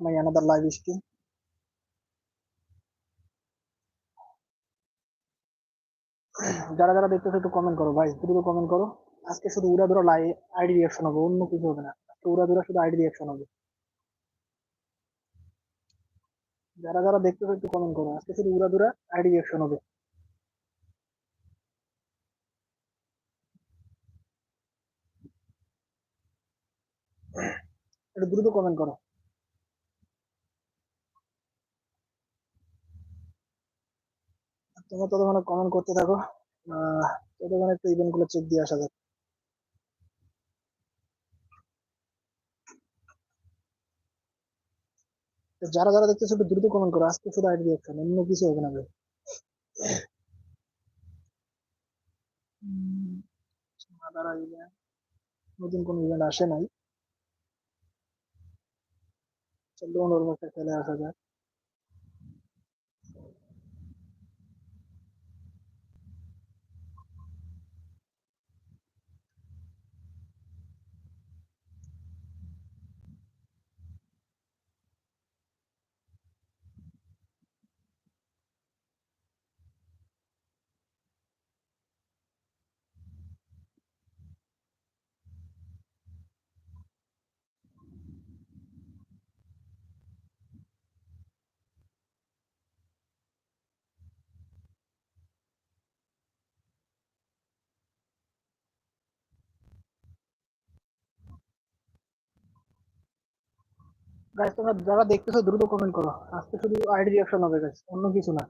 my another live stream. যারা যারা দেখতেছো একটু কমেন্ট করো ভাই শুধু কমেন্ট করো। আজকে শুধু উড়া ধরা লাই আইডি রিয়াকশন হবে, অন্য কিছু হবে না। আজকে উড়া ধরা শুধু আইডি রিয়াকশন হবে। যারা যারা দেখতেছো একটু কমেন্ট করো, আজকে শুধু উড়া ধরা আইডি রিয়াকশন হবে। একটু দ্রুত কমেন্ট করো। তোমরা ততক্ষণে কমেন্ট করতে থাকো। ততক্ষণে একটু ইভেন্টগুলো চেক দিয়ে আসা যাক। যারা যারা দেখতেছো একটু দ্রুত কমেন্ট করো, আজকে শুধু আইডি রিয়াকশন অন্য কিছু হবে না ভাই। নতুন কোন ইভেন্ট আসে নাই চলো অন্য একটা খেলে আসা যাক। গাইস তোমরা যারা দেখতেছো, দ্রুত কমেন্ট করো। আজকে শুধু আইডি রিয়াকশন হবে গাইস অন্য কিছু না।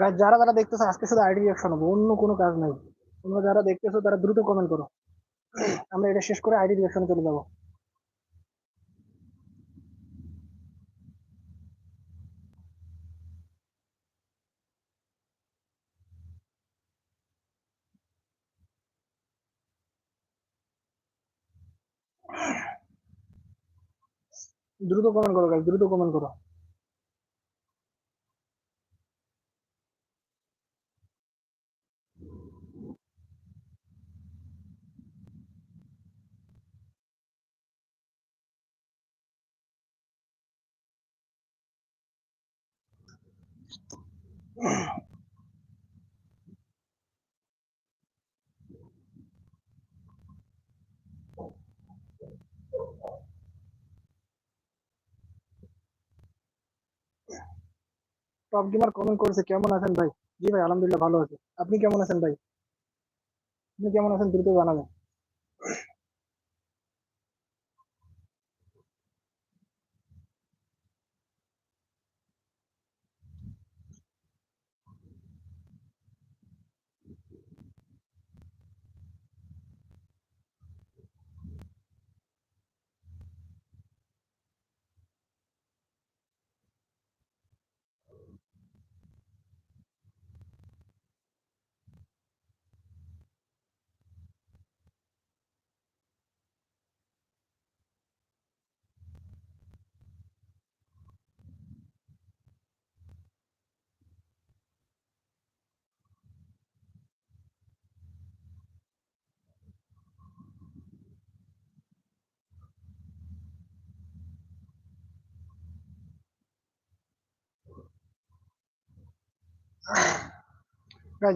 গাইস যারা যারা দেখতেছো, আজকে শুধু আইডি রিয়াকশন হবে, অন্য কোনো কাজ নাই। তোমরা যারা দেখতেছো, তারা দ্রুত কমেন্ট করো। আমরা এটা শেষ করে আইডি রিয়াকশনে চলে যাব। দ্রুত কমেন্ট করো গাইস দ্রুত কমেন্ট করো। টপ গেমার কমেন্ট করেছে, কেমন আছেন ভাই? জি ভাই, আলহামদুলিল্লাহ ভালো আছি। আপনি কেমন আছেন ভাই? আপনি কেমন আছেন দ্রুত জানাবেন।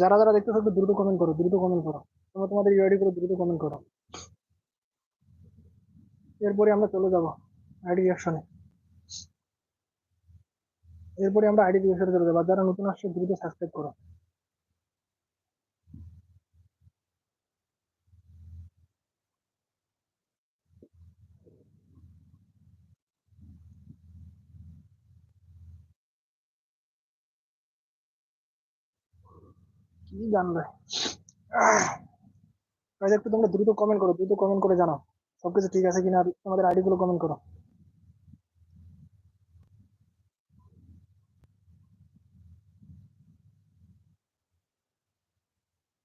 যারা যারা দেখতেছো থাকবে, দ্রুত কমেন্ট করো, দ্রুত কমেন্ট করো। তোমরা তোমাদের ইউআইডি করে দ্রুত কমেন্ট করো। এরপরে আমরা চলে যাব আইডি রিয়াকশনে এরপরে আমরা আইডি রিয়াকশনে চলে যাব। যারা নতুন আসছে, দ্রুত সাবস্ক্রাইব করো। গাইজ একটু তোমরা দ্রুত কমেন্ট করো দ্রুত কমেন্ট করে জানাও। সবকিছু ঠিক আছে কিনা তোমাদের আইডি গুলো কমেন্ট করো।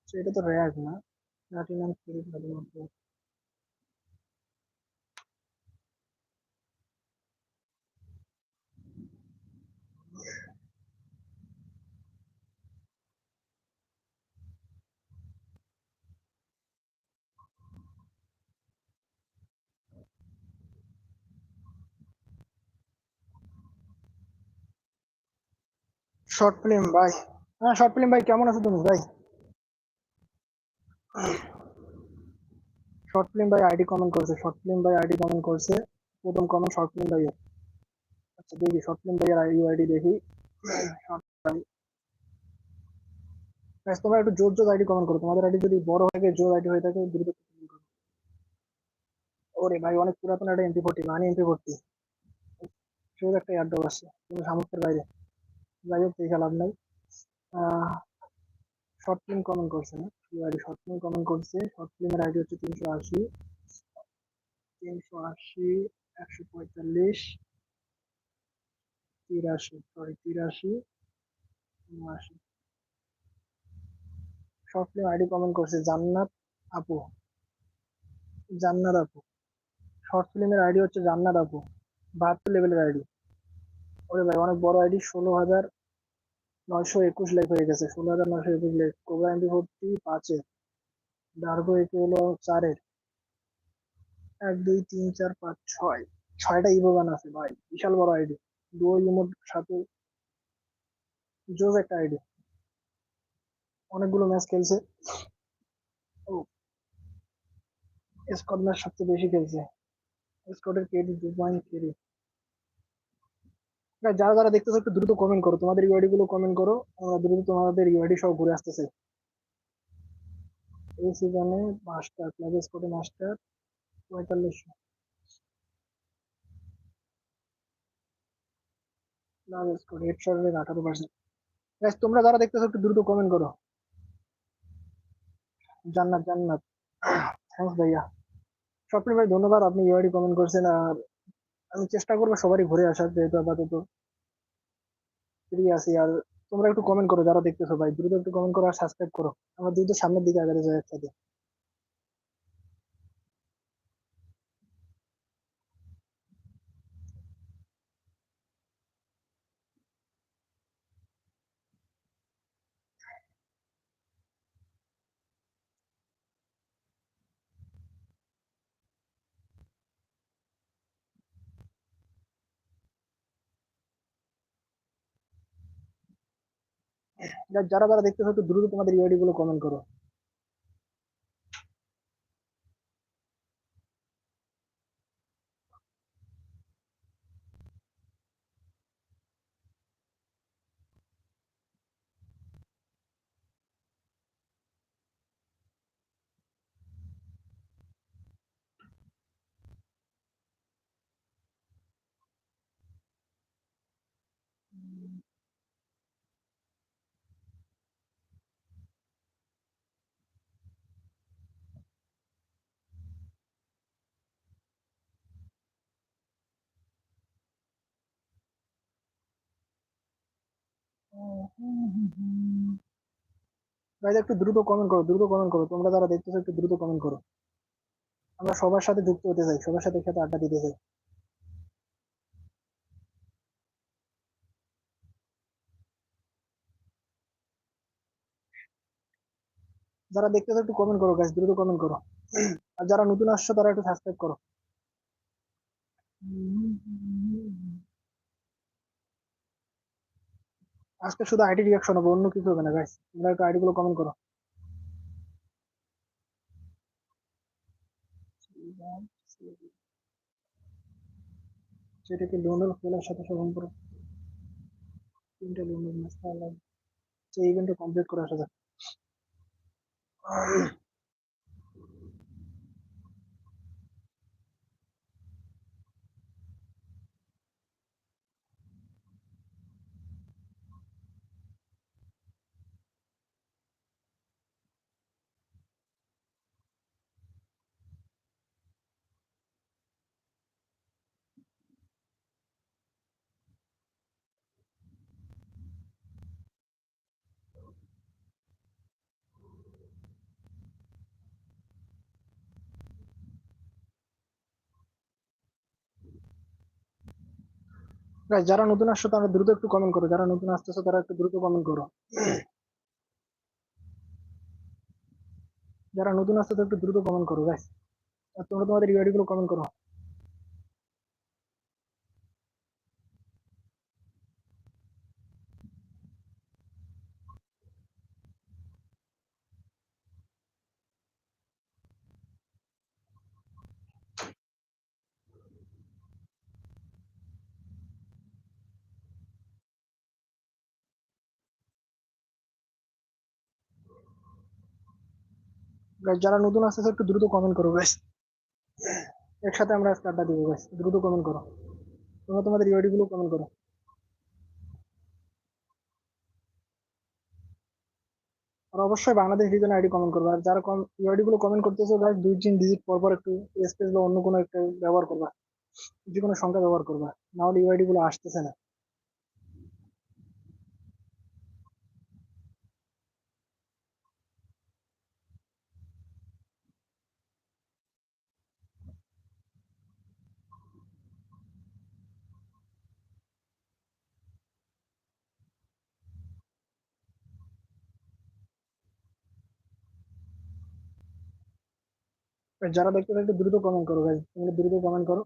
So, এটা তো র্যাগ না। শর্ট ফিল্ম ভাই হ্যাঁ শর্ট ফিল্ম ভাই কেমন আছো তুমি ভাই শর্ট ফিল্ম ভাই আইডি কমেন্ট করছে শর্ট ফিল্ম ভাই আইডি কমেন্ট করছে। প্রথম কমেন্ট শর্ট ফিল্ম ভাইয়ের আচ্ছা দেখি শর্ট ফিল্ম ভাইয়ের আইডি আইডি দেখি। তোমরা একটু জোর জোর আইডি কমেন্ট করো। তোমাদের আইডি যদি বড় হয়ে জোর আইডি হয়ে থাকে, দ্রুত। ওরে ভাই, অনেক পুরাতন একটা এমপি ফোর্টি মানে এমপি ফোর্টি সেও একটা এয়ারড্রপ আছে তুমি সামর্থ্যের বাইরে। যাই হোক, দেখে লাভ নাই। শর্ট ফিল্ম কমেন্ট করছে না। আইডি শর্ট ফিল্ম কমেন্ট করছে। শর্ট ফিল্মের আইডি হচ্ছে তিনশো আশি। তিনশো আশি, একশো পঁয়তাল্লিশ, তিরাশি সরি তিরাশি, উনআশি। শর্ট ফিল্ম আইডি কমেন্ট করছে জান্নাত আপু। জান্নাত আপু। শর্ট ফিল্মের আইডি হচ্ছে জান্নাত আপু। বাহাত্তর লেভেলের আইডি। ওরে ভাই, অনেক বড় আইডি, ষোলো হাজার নয়শো একুশ লাইক হয়ে গেছে। ষোলো হাজার নয়শো একুশ লাইক কোবরা এমপি ফোরটি পাঁচের ডার্গো একে হলো চারের। এক, দুই, তিন, চার, পাঁচ, ছয়। ছয়টা ইভো গান আছে ভাই। বিশাল বড় আইডি। দুও ইমোর সাথে জোজ একটা আইডি। অনেকগুলো ম্যাচ খেলছে। ও। ম্যাচ সবচেয়ে বেশি খেলছে। স্কটের কেডি পয়েন্ট কেডি যারা যারা দেখতেছো একটু দ্রুত কমেন্ট করো। তোমাদের ইউআইডি গুলো কমেন্ট করো দ্রুত তোমাদের ইউআইডি সব ঘুরে আসতেছে। এই সিজনে মাস্টার প্লাস স্কোরে মাস্টার পঁয়তাল্লিশশো প্লাস স্কোর হেডশট রেট আঠারো পার্সেন্ট তোমরা যারা দেখতেছো একটু দ্রুত কমেন্ট করো। জান্নাত জান্নাত। থ্যাংকস ভাইয়া। স্বপ্ন ভাই, ধন্যবাদ। আপনি ইউআইডি কমেন্ট করছেন আর আমি চেষ্টা করব সবারই ঘুরে আসার যেহেতু আপাতত। ফ্রি আছি আর তোমরা একটু কমেন্ট করো, যারা দেখতেছো ভাই, দ্রুত একটু কমেন্ট করো আর সাবস্ক্রাইব করো। আমার দ্রুত সামনের দিকে আগাতে যাই একসাথে। যারা যারা দেখতেছো একটু দ্রুত তোমাদের ইউআইডি গুলো কমেন্ট করো। ভাই একটু দ্রুত কমেন্ট করো, দ্রুত কমেন্ট করো। তোমরা যারা দেখতেছো, একটু দ্রুত কমেন্ট করো। আমরা সবার সাথে যুক্ত হতে চাই, সবার সাথে একসাথে আড্ডা দিতে চাই। যারা দেখতেছো, একটু কমেন্ট করো গাইস দ্রুত কমেন্ট করো। আর যারা নতুন আসছো, তারা একটু সাবস্ক্রাইব করো। আজকে শুধু আইডি রিয়াকশন হবে, অন্য কিছু হবে না গাইস তোমরা একটু আইডি গুলো কমেন্ট করো। যেটাকে লোনাল খেলার সাথে সম্পর্ক? তিনটা লোনাল ম্যাচ খেলা সেই ইভেন্টটা কমপ্লিট করে আসা যারা নতুন আসছো, তারা দ্রুত একটু কমেন্ট করো। যারা নতুন আসতেছো, তারা একটু দ্রুত কমেন্ট করো। যারা নতুন আসছে তো একটু দ্রুত কমেন্ট করো গাইস তোমরা তোমাদের ইউআইডি গুলো কমেন্ট করো। যারা নতুন আসতেছে, একটু দ্রুত কমেন্ট করো গাইস একসাথে আমরা আজকে আড্ডা দিব গাইস দ্রুত কমেন্ট করো। তোমরা তোমাদের ইউআইডি গুলো কমেন্ট করো। আর অবশ্যই বাংলাদেশ রিজন আইডি কমেন্ট করবে। আর যারা কম ইউআইডি গুলো কমেন্ট করতেছো গাইস দুই তিন ডিজিট পর পর একটু স্পেস বা অন্য কোনো একটা ব্যবহার করবা। যে কোনো সংখ্যা ব্যবহার করবা। না হলে ইউআইডি গুলো আসতেছে না। যারা দেখতে একটু দ্রুত কমেন্ট করো গাইজ তোমরা দ্রুত কমেন্ট করো।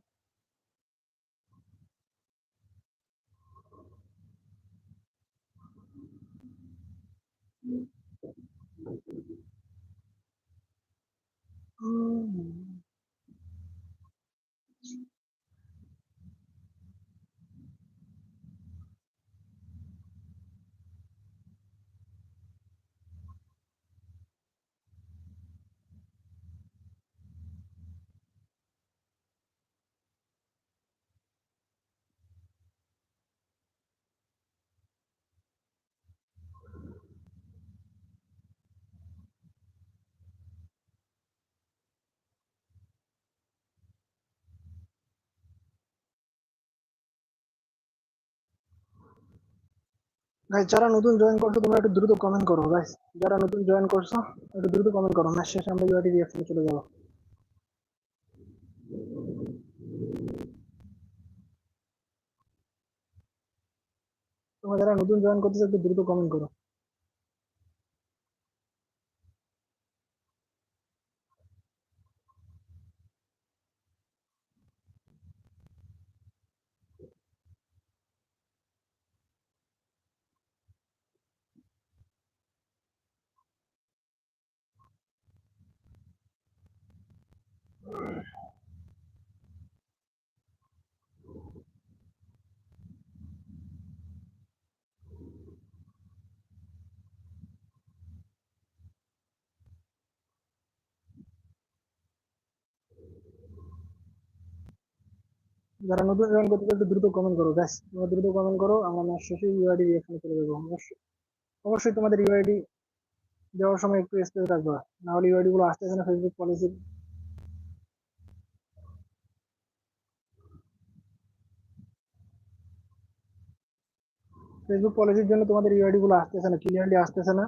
গাইস যারা নতুন জয়েন করছ, তোমরা একটু দ্রুত কমেন্ট করো গাইস যারা নতুন জয়েন করছ, একটু দ্রুত কমেন্ট করো ম্যাচ শেষে আমরা ইউআইডি রিঅ্যাকশনে চলে যাব। তোমরা যারা নতুন জয়েন করতেছো, একটু দ্রুত কমেন্ট করো। যারা নতুন জয়েন করতে একটু দ্রুত কমেন্ট করো গাইস তোমরা দ্রুত কমেন্ট করো, আমরা ম্যাচ শেষে ইউআইডি রিঅ্যাকশনে চলে যাব। অবশ্যই অবশ্যই তোমাদের ইউআইডি দেওয়ার সময় একটু স্পেস রাখবা। না হলে ইউআইডি গুলো আসতেছে না ফেসবুক পলিসি ফেসবুক পলিসির জন্য তোমাদের ইউআইডি গুলো আসতেছে না ক্লিয়ারলি আসতেছে না।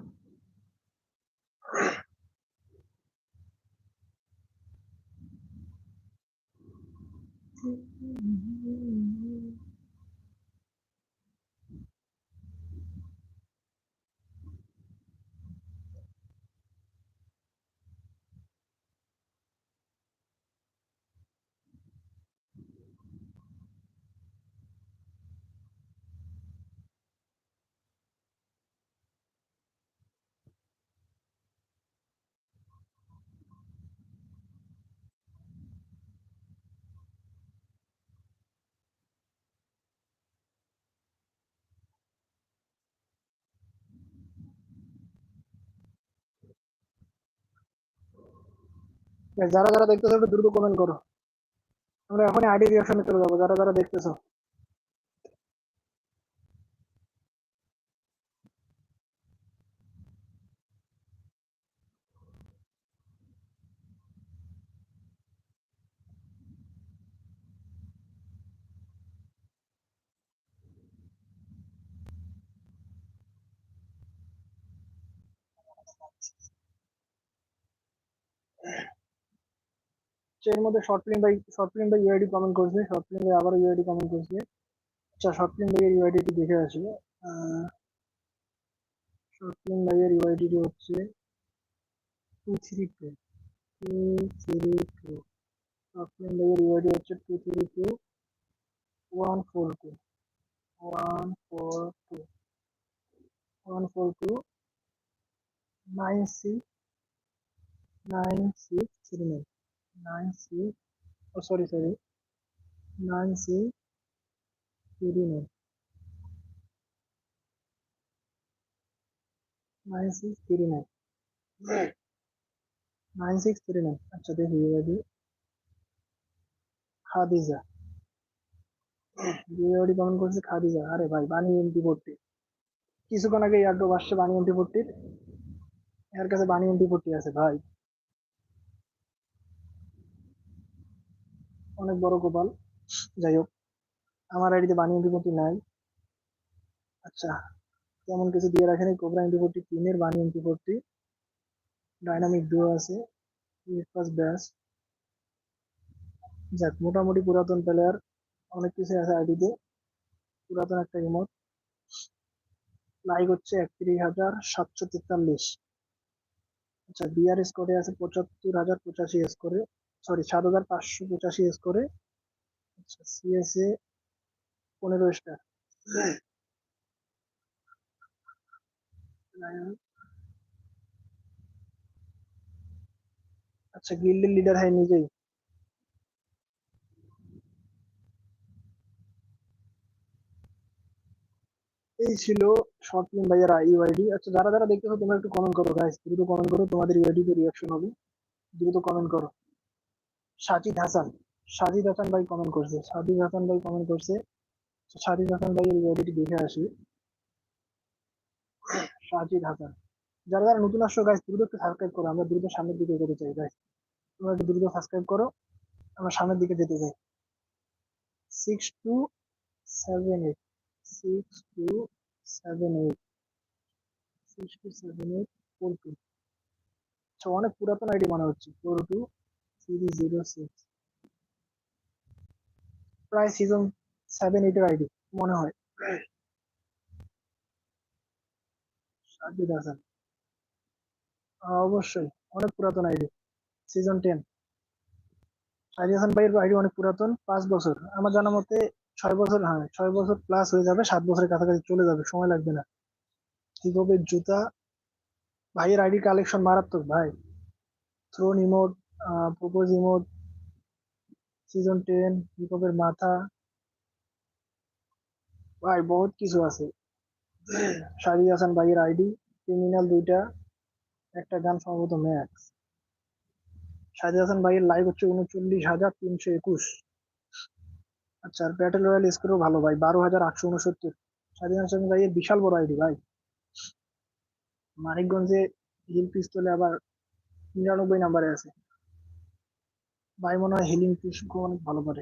যারা যারা দেখতেছো একটু দ্রুত কমেন্ট করো। আমরা এখনই আইডি রিয়াকশনে চলে যাব, যারা যারা দেখতেছো। এর মধ্যে শর্ট ফিল্ম বাই শর্ট ফিল্ম বাই ইউআইডি কমেন্ট করছে শর্ট ফিল্ম বাই আবার ইউআইডি কমেন্ট করছে। আচ্ছা শর্ট ফিল্ম বাই ইউআইডি টি দেখে আসি। শর্ট ফিল্ম বাই ইউআইডি টি হচ্ছে two three two two three two short film by UID হচ্ছে two three two one four two one four two one four two nine six nine six three nine nine six three nine nine six three nine আচ্ছা দেখি খাদিজা। বিয়েবাড়ি comment করছে খাদিজা। আরে ভাই বানি MP ভর্তি। কিছুক্ষণ আগে ইয়ারড্রপ আসছে বানি এমপি ভর্তির। এর কাছে বানি এমপি ভর্তি আছে, ভাই। অনেক বড় গোপাল। যাই হোক, আমার আইডিতে বানিয়ে এন্টিপোর্টি নাই? আচ্ছা তেমন কিছু দিয়ে রাখেনি। কোবরা এন্টিপোর্টি তিনের বানি এন্টিপোর্টি ডাইনামিক ডুও আছে। ব্যাস যাক, মোটামুটি পুরাতন প্লেয়ার অনেক কিছু আছে আইডিতে পুরাতন একটা ইমোট লাইক হচ্ছে একত্রিশ হাজার সাতশো তেতাল্লিশ। আচ্ছা বিআর স্কোরে আছে পঁচাত্তর হাজার পঁচাশি স্কোরে সরি সাত হাজার পাঁচশো পঁচাশি স্কোরে আচ্ছা সিএসএ পনেরো স্টার আচ্ছা গিল্ডের লিডার হয় নিজেই। এই ছিল শর্ট ফিল্ম ভাইয়ার ইউআইডি আচ্ছা যারা যারা দেখতেছো তোমরা একটু কমেন্ট করো গাইস দ্রুত কমেন্ট করো, তোমাদের ইউআইডি তে রিঅ্যাকশন হবে। দ্রুত কমেন্ট করো। সাজিদ হাসান। সাজিদ হাসান ভাই কমেন্ট করছে। সাজিদ হাসান ভাই কমেন্ট করছে। সাজিদ হাসান ভাই এর ইউআইডি দেখে আসি। সাজিদ হাসান। যারা যারা নতুন আসছো গাইস দ্রুত একটু সাবস্ক্রাইব করো। আমরা দ্রুত সামনের দিকে যেতে চাই গাইস তোমরা একটু দ্রুত সাবস্ক্রাইব করো। আমরা সামনের দিকে যেতে চাই। Six two seven eight six two seven eight six two seven eight four two অনেক পুরাতন আইডি মনে হচ্ছে। Four two three zero six প্রায় সিজন সেভেন এইটের আইডি মনে হয়। সাজিদ হাসান। অবশ্যই, অনেক পুরাতন ID season ten Sajid Hasan ভাইয়ের আইডি অনেক পুরাতন, পাঁচ বছর। আমার জানা মতে ছয় বছর হ্যাঁ ছয় বছর প্লাস হয়ে যাবে, সাত বছরের কাছাকাছি চলে যাবে, সময় লাগবে না। হিপহপের জুতা, ভাইয়ের আইডি কালেকশন মারাত্মক, ভাই। Throne emote propose emote season ten হিপহপের মাথা, ভাই বহুত কিছু আছে। সাজিদ হাসান ভাইয়ের আইডি ক্রিমিনাল দুইটা, একটা গান সম্ভবত ম্যাক্স সাজিদ হাসান ভাইয়ের লাইভ হচ্ছে উনচল্লিশ হাজার তিনশো একুশ। আচ্ছা ব্যাটেল রয়্যাল স্কোরও ভালো ভাই, বারো হাজার আটশো উনসত্তর। সাজিদ হাসান ভাইয়ের বিশাল বড় আইডি ভাই। মানিকগঞ্জে হিল পিস্তলে আবার নিরানব্বই নাম্বারে আছে। ভাই মনে হয় হিলিং পিস্টকে অনেক ভালো করে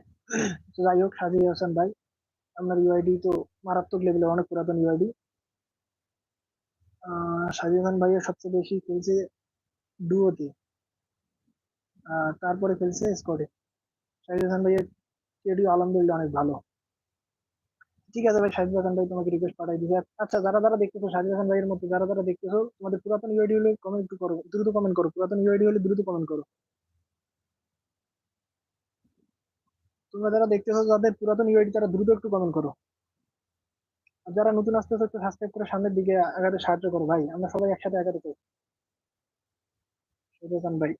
তো যাই হোক সাজিদ হাসান ভাই। আপনার ইউআইডি তো মারাত্মক লেভেলে অনেক পুরাতন ইউআইডি সাজিদ হাসান ভাইয়ের সবচেয়ে বেশি খেলছে ডুয়োতে তারপরে খেলছে স্কোয়াডে সাজিদ হাসান ভাইয়ের কেডিও আলহামদুলিল্লাহ অনেক ভালো। ঠিক আছে ভাই সাজিদ হাসান ভাই, তোমাকে রিকোয়েস্ট পাঠাই দিবে আচ্ছা যারা যারা দেখতেছো সাজিদ হাসান ভাইয়ের মতো, যারা যারা দেখতেছো, তোমাদের পুরাতন ইউআইডি হলে কমেন্ট করো, দ্রুত কমেন্ট করো। পুরাতন ইউআইডি হলে দ্রুত কমেন্ট করো। তোমরা যারা দেখতেছো, যাদের পুরাতন ইউআইডি তারা দ্রুত একটু কমেন্ট করো। আর যারা নতুন আসতেছো, একটু সাবস্ক্রাইব করে সামনের দিকে আগাতে সাহায্য করো ভাই। আমরা সবাই একসাথে আগাতে চাই। শাহিদান ভাই।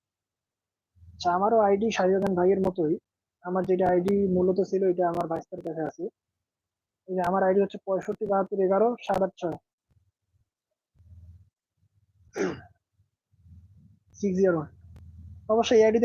আচ্ছা আমারও আইডি শাহিদান ভাইয়ের মতোই। আমার যেটা আইডি মূলত ছিল, এটা আমার ভাইস্তার কাছে আছে। এই যে আমার আইডি হচ্ছে পঁয়ষট্টি, বাহাত্তর, এগারো, সাত, আট, ছয়। সিক্স জিরো অবশ্যই এই আইডি